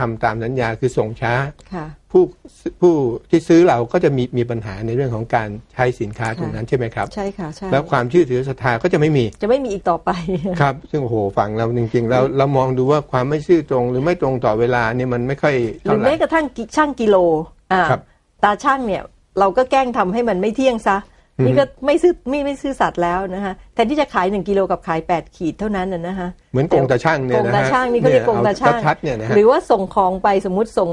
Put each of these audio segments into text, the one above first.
ทำตามสัญญาคือส่งช้าค่ะผู้ผู้ที่ซื้อเราก็จะมีมีปัญหาในเรื่องของการใช้สินค้าตรงนั้นใช่ไหมครับ ใช่ค่ะใช่แล้วความเชื่อถือศรัทธาก็จะไม่มี จะไม่มีอีกต่อไปครับ ซึ่งโอ้โหฟังเราจริงๆเราเรามองดูว่าความไม่ซื่อตรง หรือไม่ตรงต่อเวลาเนี่ยมันไม่ค่อยหรืเท่าอไหร่แม้กระทั่งกิช่างกิโลอ่าครับตาช่างเนี่ยเราก็แกล้งทำให้มันไม่เที่ยงซะ นี่ก็ไม่ซื่อไม่ไม่ซื่อสัตย์แล้วนะคะแทนที่จะขายหนึ่งกิโลกับขายแปดขีดเท่านั้นนะนะคะเหมือนโกงตาช่างเนี่ยโกงนะตาฮะช่างนี่เขาเรียกโกงตาช่างเอชัดๆเนี่ยนะฮะหรือว่าส่งของไปสมมุติส่ง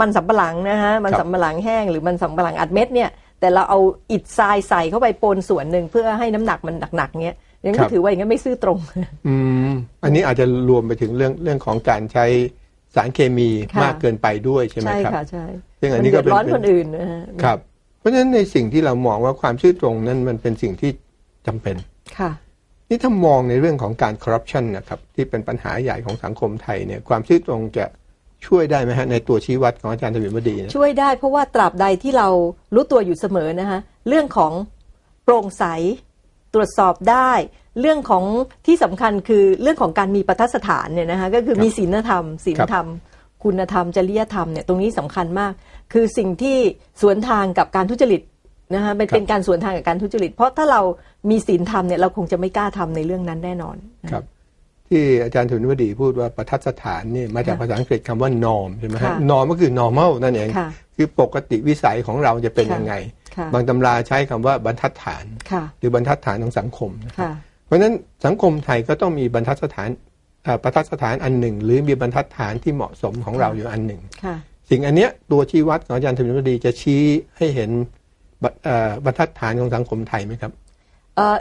มันสำปะหลังนะฮะมันครับสำปะหลังแห้งหรือมันสำปะหลังอัดเม็ดเนี่ยแต่เราเอาอิฐทรายใส่เข้าไปปนส่วนหนึ่งเพื่อให้น้ำหนักมันหนักๆเงี้ยยังก็ถือว่าอย่างนั้นไม่ซื่อตรง อืมอันนี้อาจจะรวมไปถึงเรื่องเรื่องของการใช้สารเคมีค่ะมากเกินไปด้วยใช่ไหมใช่ครับค่ะใช่ซึ่งอันมันนี้ก็เดือดเป็นร้อนเป็นคนอื่นนะฮะครับ เพราะฉะนั้นในสิ่งที่เรามองว่าความซื่อตรงนั้นมันเป็นสิ่งที่จำเป็นค่ะนี่ถ้ามองในเรื่องของการคอร์รัปชันนะครับที่เป็นปัญหาใหญ่ของสังคมไทยเนี่ยความซื่อตรงจะช่วยได้ไหมฮะในตัวชี้วัดของอาจารย์ทวินวดีเนี่ยช่วยได้เพราะว่าตราบใดที่เรารู้ตัวอยู่เสมอนะคะเรื่องของโปร่งใสตรวจสอบได้ เรื่องของที่สำคัญคือเรื่องของการมีประทัดสถานเนี่ยนะคะก็คือมีศีลธรรมศีลธรรม คุณธรรมจริยธรรมเนี่ยตรงนี้สำคัญมาก คือสิ่งที่สวนทางกับการทุจริตนะคะเป็นเป็นการสวนทางกับการทุจริต เพราะถ้าเรามีศีลธรรมเนี่ยเราคงจะไม่กล้าทำในเรื่องนั้นแน่นอนครับที่อาจารย์ทวินวดีพูดว่าประทัดสถานเนี่ยมาจากค่ะภาษาอังกฤษคำว่า norm ใช่ไหมฮะค่ะ norm ก็คือ normal นั่นเองค่ะคือปกติวิสัยของเราจะเป็นค่ะยังไงค่ะบางตำราใช้คำว่าบรรทัดฐานค่ะหรือบรรทัดฐานของสังคมนะครับค่ะเพราะฉะนั้นสังคมไทยก็ต้องมีบรรทัดสถานเอ่อ ประทัดสถานอันหนึ่ง หรือมีบรรทัดฐานที่เหมาะสมของเราอยู่อันหนึ่งค่ะสิ่งอันเนี้ยตัวชี้วัดของอาจารย์ธมินวดีจะชี้ให้เห็นบเอ่อบรรทัดฐานของสังคมไทยไหมครับเอ่อ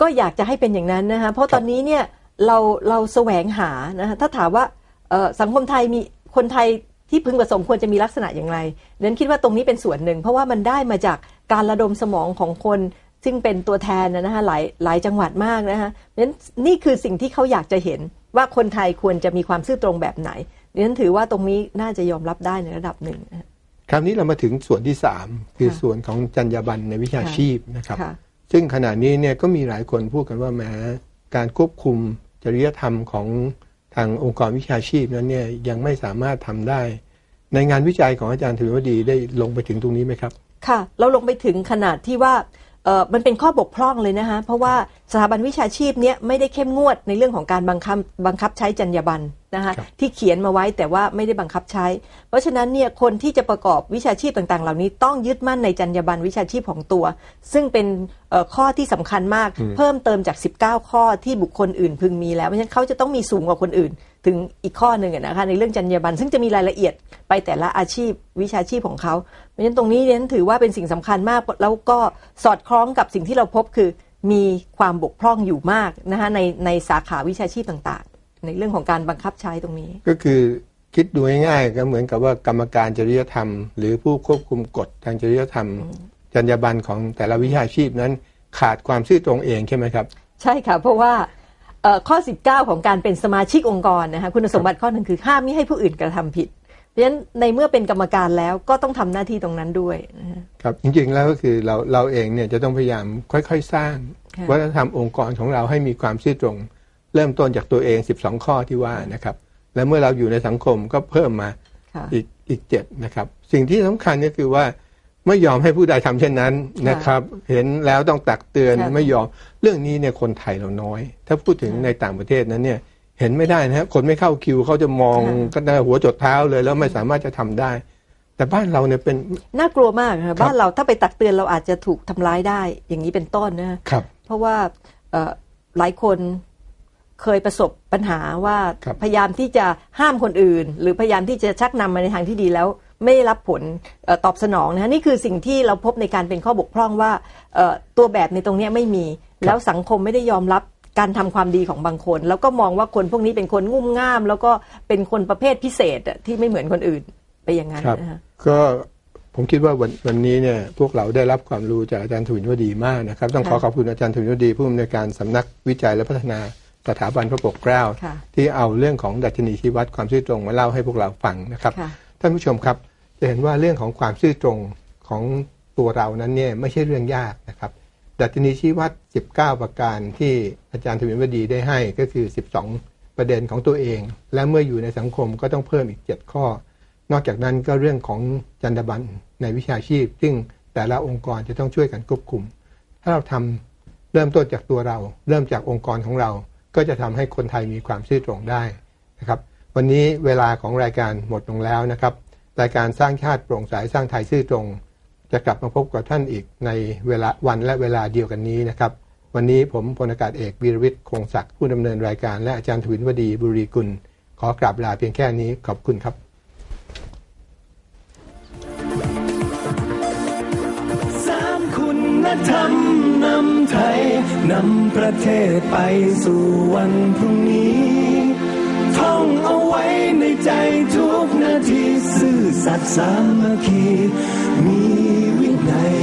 ก็อยากจะให้เป็นอย่างนั้นนะคะเพราะครับตอนนี้เนี่ยเราเราแสวงหานะคะถ้าถามว่าเอ่อสังคมไทยมีคนไทยที่พึงประสงค์ควรจะมีลักษณะอย่างไรเน้นคิดว่าตรงนี้เป็นส่วนหนึ่ง เพราะว่ามันได้มาจากการระดมสมองของคน ซึ่งเป็นตัวแทนนะนะคะหลายหลายจังหวัดมากนะคะนั้นนี่คือสิ่งที่เขาอยากจะเห็นว่าคนไทยควรจะมีความซื่อตรงแบบไหนดังนั้นถือว่าตรงนี้น่าจะยอมรับได้ในระดับหนึ่งนะคะคราวนี้เรามาถึงส่วนที่สามคือค่ะส่วนของจรรยาบรรณในวิชาค่ะชีพนะครับค่ะซึ่งขณะนี้เนี่ยก็มีหลายคนพูดกันว่าแม้การควบคุมจริยธรรมของทางองค์กรวิชาชีพนั้นเนี่ยยังไม่สามารถทำได้ ในงานวิจัยของอาจารย์ถือว่าดีได้ลงไปถึงตรงนี้ไหมครับ ค่ะ เราลงไปถึงขนาดที่ว่าเออ มันเป็นข้อบกพร่องเลยนะคะเพราะว่าสถาบันวิชาชีพเนี้ยไม่ได้เข้มงวดในเรื่องของการบังคับบังคับใช้จรรยาบรรณนะคะครับที่เขียนมาไว้แต่ว่าไม่ได้บังคับใช้ เพราะฉะนั้นเนี่ยคนที่จะประกอบวิชาชีพต่างๆ เหล่านี้ต้องยึดมั่นในจรรยาบรรณวิชาชีพของตัว ซึ่งเป็นเอ่อข้อที่สำคัญมากเพิ่มเติมจาก 19 ข้อที่บุคคลอื่นพึงมีแล้วเพราะฉะนั้นเขาจะต้องมีสูงกว่าคนอื่น ถึงอีกข้อหนึ่งอะนะคะในเรื่องจรรยาบรรณซึ่งจะมีรายละเอียดไปแต่ละอาชีพวิชาชีพของเขาเพราะฉะนั้นตรงนี้เนี่ยถือว่าเป็นสิ่งสำคัญมากแล้วก็สอดคล้องกับสิ่งที่เราพบคือ มีความบกพร่องอยู่มากนะคะในในสาขาวิชาชีพต่างๆ ในเรื่องของการบังคับใช้ตรงนี้ ก็คือคิดดูง่ายๆก็เหมือนกับว่ากรรมการจริยธรรม หรือผู้ควบคุมกฎทางจริยธรรม จรรยาบรรณของแต่ละวิชาชีพนั้นขาดความซื่อตรงเองใช่ไหมครับ ใช่ค่ะเพราะว่าเอ่อข้อ 19 ของการเป็นสมาชิกองค์กรนะคะคุณสมบัติข้อหนึ่งคือห้ามไม่ให้ผู้อื่นกระทำผิด เพราะฉะนั้นในเมื่อเป็นกรรมการแล้วก็ต้องทำหน้าที่ตรงนั้นด้วยนะคะครับจริงๆแล้วก็คือเราเราเองเนี่ยจะต้องพยายามค่อยๆสร้างค่ะวัฒนธรรมองค์กรของเราให้มีความซื่อตรง เริ่มต้นจากตัวเอง 12 ข้อที่ว่านะครับและเมื่อเราอยู่ในสังคมก็เพิ่มมาค่ะอีกอีกเจ็ดนะครับ สิ่งที่สำคัญก็คือว่าไม่ยอมให้ผู้ใดทำเช่นนั้นนะครับ เห็นแล้วต้องตักเตือนค่ะไม่ยอมเรื่องนี้เนี่ยคนไทยเราน้อย ถ้าพูดถึงในต่างประเทศนั้นเนี่ย เห็นไม่ได้นะฮะคนไม่เข้าคิวเขาจะมองกันตั้งแต่หัวจดเท้าเลย แล้วไม่สามารถจะทำได้ แต่บ้านเราเนี่ยเป็นน่ากลัวมากนะคะบ้านเราถ้าไปตักเตือนเราอาจจะถูกทำร้ายได้ อย่างนี้เป็นต้นนะคะครับ เพราะว่าเอ่อหลายคนเคยประสบปัญหาว่าครับพยายามที่จะห้ามคนอื่น หรือพยายามที่จะชักนำมาในทางที่ดีแล้วไม่ได้รับผลเออตอบสนองนะฮะนี่คือสิ่งที่เราพบในการเป็นข้อบกพร่องว่าเอ่อตัวแบบในตรงเนี้ยไม่มี แล้วสังคมไม่ได้ยอมรับ การทำความดีของบางคน แล้วก็มองว่าคนพวกนี้เป็นคนงุ่มง่าม แล้วก็เป็นคนประเภทพิเศษอะที่ไม่เหมือนคนอื่นไปอย่างนั้นครับนะฮะก็ผมคิดว่าวันวันนี้เนี่ยพวกเราได้รับความรู้จากอาจารย์ถวินวดีมากนะครับ ต้องขอค่ะขอบคุณอาจารย์ถวินวดีผู้อำนวยการสำนักวิจัยและพัฒนาสถาบันพระปกเกล้าค่ะที่เอาเรื่องของดัชนีชี้วัดความซื่อตรงมาเล่าให้พวกเราฟังนะครับค่ะท่านผู้ชมครับจะเห็นว่าเรื่องของความซื่อตรงของตัวเรานั้นเนี่ยไม่ใช่เรื่องยากนะครับ ดัชนีชี้วัด 19 ประการที่อาจารย์ทวินวดีได้ให้ก็คือ 12 ประเด็นของตัวเอง และเมื่ออยู่ในสังคมก็ต้องเพิ่มอีก 7 ข้อ นอกจากนั้นก็เรื่องของจรรยาบรรณในวิชาชีพ ซึ่งแต่ละองค์กรจะต้องช่วยกันควบคุม ถ้าเราทำเริ่มต้นจากตัวเรา เริ่มจากองค์กรของเรา ก็จะทำให้คนไทยมีความซื่อตรงได้นะครับ วันนี้เวลาของรายการหมดลงแล้วนะครับ รายการสร้างชาติโปร่งใสสร้างไทยซื่อตรง จะกลับมาพบกับท่านอีกในเวลาวันและเวลาเดียวกันนี้นะครับ วันนี้ผมพลอากาศเอกวีรวิทย์คงศักดิ์ผู้ดำเนินรายการและอาจารย์ทวินวดีบุรีกุล ขอกราบลาเพียงแค่นี้ขอบคุณครับสามคุณธรรมนำไทยนำประเทศไปสู่วันพรุ่งนี้ท่องเอา ว้ในใจทุกนาที ซื่อสัตย์สามัคคี มีวินัย